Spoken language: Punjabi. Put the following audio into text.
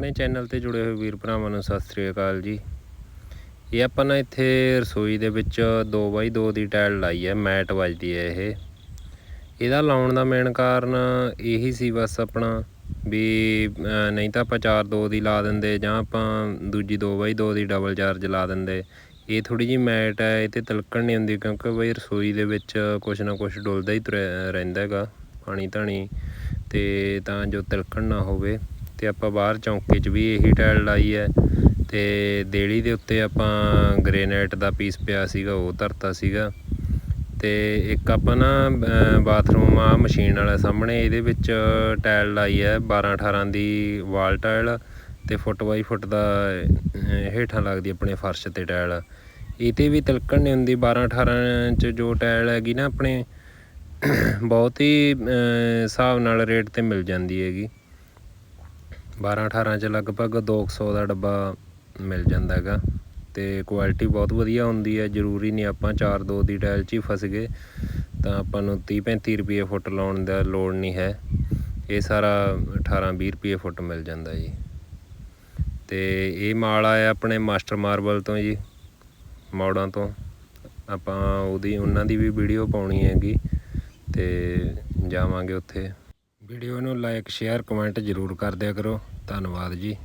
ਆਪਣੇ ਚੈਨਲ ਤੇ ਜੁੜੇ ਹੋਏ ਵੀਰ ਭਰਾਵਾਂ ਨੂੰ ਸਤਿ ਸ੍ਰੀ ਅਕਾਲ ਜੀ। ਇਹ ਆਪਾਂ ਨਾ ਇੱਥੇ ਰਸੋਈ ਦੇ ਵਿੱਚ 2x2 ਦੀ ਟਾਇਲ ਲਾਈ ਹੈ, ਮੈਟ ਵੱਜਦੀ ਹੈ ਇਹ। ਇਹਦਾ ਲਾਉਣ ਦਾ ਮੇਨ ਕਾਰਨ ਇਹੀ ਸੀ ਬਸ ਆਪਣਾ ਵੀ ਨਹੀਂ ਤਾਂ ਆਪਾਂ 4-2 ਦੀ ਲਾ ਦਿੰਦੇ ਜਾਂ ਆਪਾਂ ਦੂਜੀ 2x2 ਦੀ ਡਬਲ ਚਾਰਜ ਲਾ ਦਿੰਦੇ। ਇਹ ਥੋੜੀ ਜਿਹੀ ਮੈਟ ਹੈ, ਇਹ ਤੇ ਤਿਲਕਣ ਨਹੀਂ ਹੁੰਦੀ ਕਿਉਂਕਿ ਬਈ ਰਸੋਈ ਦੇ ਵਿੱਚ ਕੁਛ ਨਾ ਕੁਛ ਡੁੱਲਦਾ ਹੀ ਰਹਿੰਦਾ ਹੈਗਾ, ਪਾਣੀ ਧਾਣੀ ਤੇ ਤਾਂ ਜੋ ਤਿਲਕਣ ਨਾ ਹੋਵੇ। ਤੇ ਆਪਾਂ ਬਾਹਰ ਚੌਂਕੇ 'ਚ ਵੀ ਇਹੀ ਟਾਇਲ ਲਾਈ ਹੈ ਤੇ ਦੇਲੀ ਦੇ ਉੱਤੇ ਆਪਾਂ ਗ੍ਰੇਨਾਈਟ ਦਾ ਪੀਸ ਪਿਆ ਸੀਗਾ, ਉਹ ਧਰਤਾ ਸੀਗਾ। ਤੇ ਇੱਕ ਆਪਾਂ ਨਾ ਬਾਥਰੂਮ ਆ ਮਸ਼ੀਨ ਵਾਲਾ ਸਾਹਮਣੇ, ਇਹਦੇ ਵਿੱਚ ਟਾਇਲ ਲਾਈ ਹੈ 12 18 ਦੀ ਵਾਲ ਟਾਇਲ ਤੇ ਫੁੱਟ ਬਾਈ ਫੁੱਟ ਦਾ ਹੇਠਾਂ ਲੱਗਦੀ ਆਪਣੇ ਫਰਸ਼ ਤੇ ਟਾਇਲ। ਇਹ ਤੇ ਵੀ ਤਿਲਕਣ ਨਹੀਂ ਹੁੰਦੀ 12 18 ਚ ਜੋ ਟਾਇਲ ਹੈਗੀ ਨਾ ਆਪਣੇ, ਬਹੁਤ ਹੀ ਹਿਸਾਬ ਨਾਲ ਰੇਟ ਤੇ ਮਿਲ ਜਾਂਦੀ ਹੈਗੀ। 12 18 ਚ ਲਗਭਗ 200 ਦਾ ਡੱਬਾ ਮਿਲ ਜਾਂਦਾ ਹੈਗਾ ਤੇ ਕੁਆਲਿਟੀ ਬਹੁਤ ਵਧੀਆ ਹੁੰਦੀ ਹੈ, ਜ਼ਰੂਰੀ ਨਹੀਂ ਆਪਾਂ 4 2 ਦੀ ਟਾਇਲ 'ਚ ਹੀ ਫਸ ਗਏ ਤਾਂ ਆਪਾਂ ਨੂੰ 30 35 ਰੁਪਏ ਫੁੱਟ ਲਾਉਣ ਦਾ ਲੋੜ ਨਹੀਂ ਹੈ। ਇਹ ਸਾਰਾ 18 20 ਰੁਪਏ ਫੁੱਟ ਮਿਲ ਜਾਂਦਾ ਜੀ। ਤੇ ਇਹ ਮਾਲ ਆਇਆ ਆਪਣੇ ਮਾਸਟਰ ਮਾਰਬਲ ਤੋਂ ਜੀ, ਮੌੜਾਂ ਤੋਂ। ਆਪਾਂ ਉਹਦੀ, ਉਹਨਾਂ ਦੀ ਵੀ ਵੀਡੀਓ ਪਾਉਣੀ ਹੈਗੀ ਤੇ ਜਾਵਾਂਗੇ ਉੱਥੇ। ਵੀਡੀਓ ਨੂੰ ਲਾਈਕ ਸ਼ੇਅਰ ਕਮੈਂਟ ਜ਼ਰੂਰ ਕਰ ਦਿਆ ਕਰੋ। ਧੰਨਵਾਦ ਜੀ।